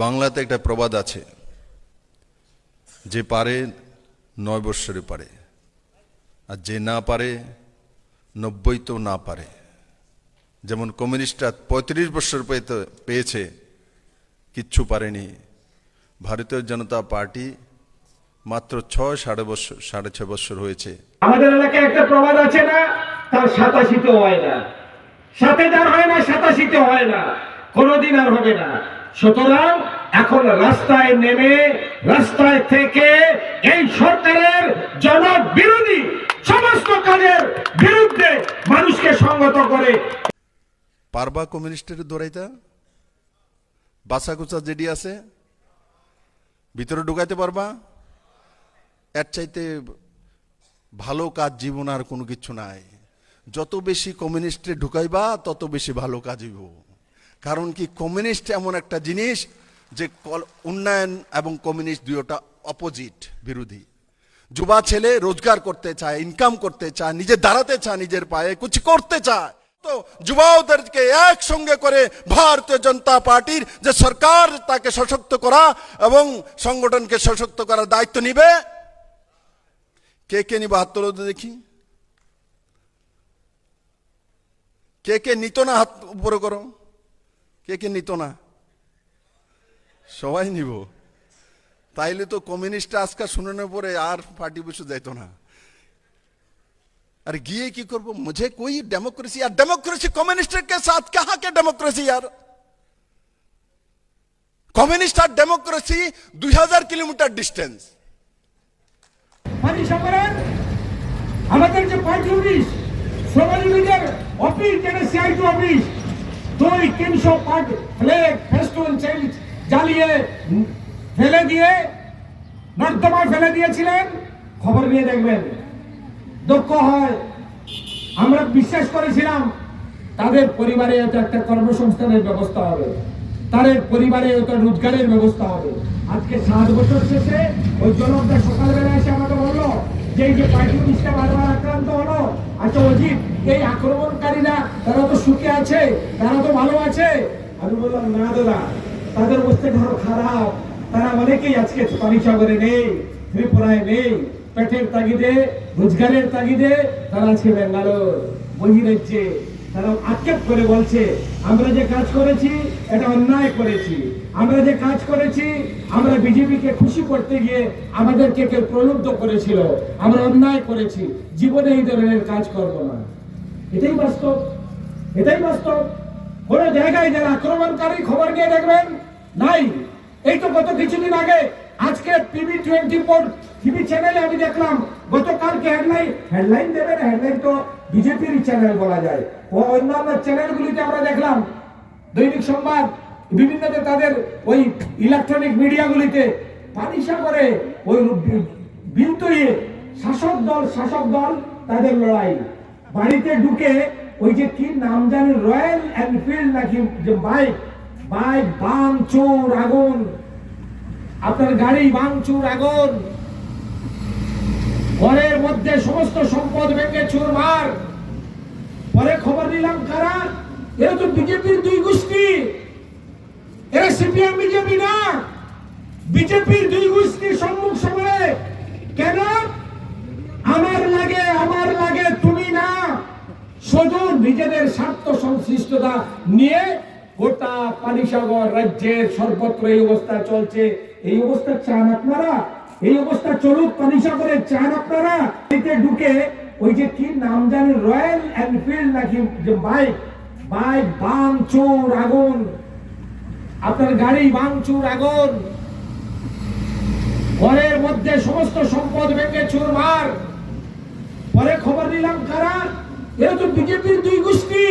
বাংলাতে একটা প্রবাদ আছে, যে পারে নয় বৎসরে পারে, আর যে না পারে নব্বই তো না পারে। যেমন কমিউনিস্টরা পঁয়ত্রিশ বৎসর পেয়েছে, কিচ্ছু পারেনি। ভারতীয় জনতা পার্টি মাত্র ছয়, সাড়ে বছর সাড়ে ছয় বছর হয়েছে। আমাদের এলাকায় একটা প্রবাদ আছে না, তার সাতাশিতে হয় না। সাথে যার হয় না সাতাশিতে হয় না। কোনোদিন আর হবে না। সুতরাং এখন রাস্তায় নেমে, রাস্তায় থেকে এই সরকারের জনবিরোধী সমস্ত কাজের বিরুদ্ধে মানুষকে সঙ্গত করে। পারবা কমিউনিস্টের দৌড়াইতা? বাসা কুচা যেডি আছে, ভিতরে ঢুকাইতে পারবা? এর চাইতে ভালো কাজ জীবন আর কোনো কিছু নাই। যত বেশি কমিউনিস্টে ঢুকাইবা, তত বেশি ভালো কাজ হইব। কারণ কি কমিউনিস্ট এমন একটা জিনিস যে উন্নয়ন এবং কমিউনিস্ট দুইটা অপোজিট বিরোধী। যুবা ছেলে রোজগার করতে চায় ইনকাম করতে চায়, নিজে দাঁড়াতে চায়, নিজের পায়ে কিছু করতে চায়। তো যুবাওদেরকে একসঙ্গে করে ভারতীয় জনতা পার্টির যে সরকার, তাকে সশক্ত করা এবং সংগঠনকে সশক্ত করার দায়িত্ব নিবে। কে কে নিবে? হাত তোলো দেখি। কে কে নিত না হাত উপরে করো কে কে নিত না? সবাই নিব। তাইলে তো কমিউনিস্টটা আজকাল শুনানোর পরে আর পার্টি বসে যাইতো না। আর গিয়ে কি করব? মুঝে কই ডেমোক্রেসি? আর ডেমোক্রেসি কমিউনিস্টের কে সাথ কাহা কে ডেমোক্রেসি আর? কমিউনিস্ট আর ডেমোক্রেসি দুই হাজার কিলোমিটার ডিস্টেন্স। আমাদের যে পার্টি অফিস শ্রমজীবীদের অফিস যেটা সিআইটি অফিস দুই তিনশো পাট ফ্লেগ ফেস্টুন জ্বালিয়ে ফেলে দিয়ে নর্দমায় ফেলে দিয়েছিলেন। খবর নিয়ে দেখবেন। দুঃখ হয়। আমরা বিশ্বাস করেছিলাম তাদের পরিবারে হয়তো একটা কর্মসংস্থানের ব্যবস্থা হবে। তাদের পরিবারে হয়তো রোজগারের ব্যবস্থা হবে। আজকে সাত বছর শেষে ওই জনকটা সকালবেলা এসে আমাকে বলল যে এই যে আক্রান্ত হলো আচ্ছা অজিত এই আক্রমণকারীরা তারা তো সুখে আছে, তারা তো ভালো আছে। আমি বললাম, না দাদা, তাদের অবস্থা খারাপ। তারা অনেকেই আজকে পানিসাগরে নেই, ত্রিপুরায় নেই, পেটের তাগিদে, রোজগারের তাগিদে, তারা আজকে ব্যাঙ্গালোর বহিরাজ্যে তারা আক্ষেপ করে বলছে, আমরা যে কাজ করেছি, এটা অন্যায় করেছি। আমরা যে কাজ করেছি, আমরা বিজেপিকে খুশি করতে গিয়ে আমাদেরকে কেউ প্রলুব্ধ করেছিল। আমরা অন্যায় করেছি। জীবনে এই ধরনের কাজ করব না। এটাই বাস্তব। এটাই বাস্তব। কোন জায়গায় যারা আক্রমণকারী খবর নিয়ে দেখবেন, নাই। এই তো গত কিছুদিন আগে, আজকে টিভি টোয়েন্টি ফোর টিভি চ্যানেলে আমি দেখলাম, গতকালকে হেডলাইন হেডলাইন দেবে না হেডলাইন তো বিজেপির চ্যানেল বলা যায়। ও অন্যান্য চ্যানেলগুলিতে আমরা দেখলাম, দৈনিক সংবাদ, বিভিন্নতে তাদের ওই ইলেকট্রনিক মিডিয়াগুলিতে পানিসা করে ওই বিল তৈরি শাসক দল শাসক দল তাদের লড়াই। বাড়িতে ঢুকে ওই যে কি নাম জানি রয়্যাল এনফিল্ড নাকি, যে বাইক বাইক বাম চোর আগুন। আপনার গাড়ি ভাঙচুর আগুন। ঘরের মধ্যে সমস্ত সম্পদ ভেঙে চুরমার। পরে খবর নিলাম কারা? এরা তো বিজেপির দুই গোষ্ঠী। এরা সিপিএম, বিজেপি না। বিজেপির দুই গোষ্ঠীর সম্মুখ সমরে কেন? আমার লাগে আমার লাগে, তুমি না। শুধু নিজেদের স্বার্থ সংশ্লিষ্টতা নিয়ে গোটা পানিসাগর রাজ্যের সর্বত্র এই অবস্থা চলছে। এই অবস্থা চান আপনারা? এই অবস্থা চলুক পানিসাগরে চান আপনারা? এতে ঢুকে ওই যে কি নাম জানি, রয়্যাল এনফিল্ড নাকি, যে বাইক বাইক বাম চোর আগুন। আপনার গাড়ি ভাঙচুর আগুন। ঘরের মধ্যে সমস্ত সম্পদ ভেঙে চুরমার। পরে খবর নিলাম কারা? এরা তো বিজেপির দুই গোষ্ঠী।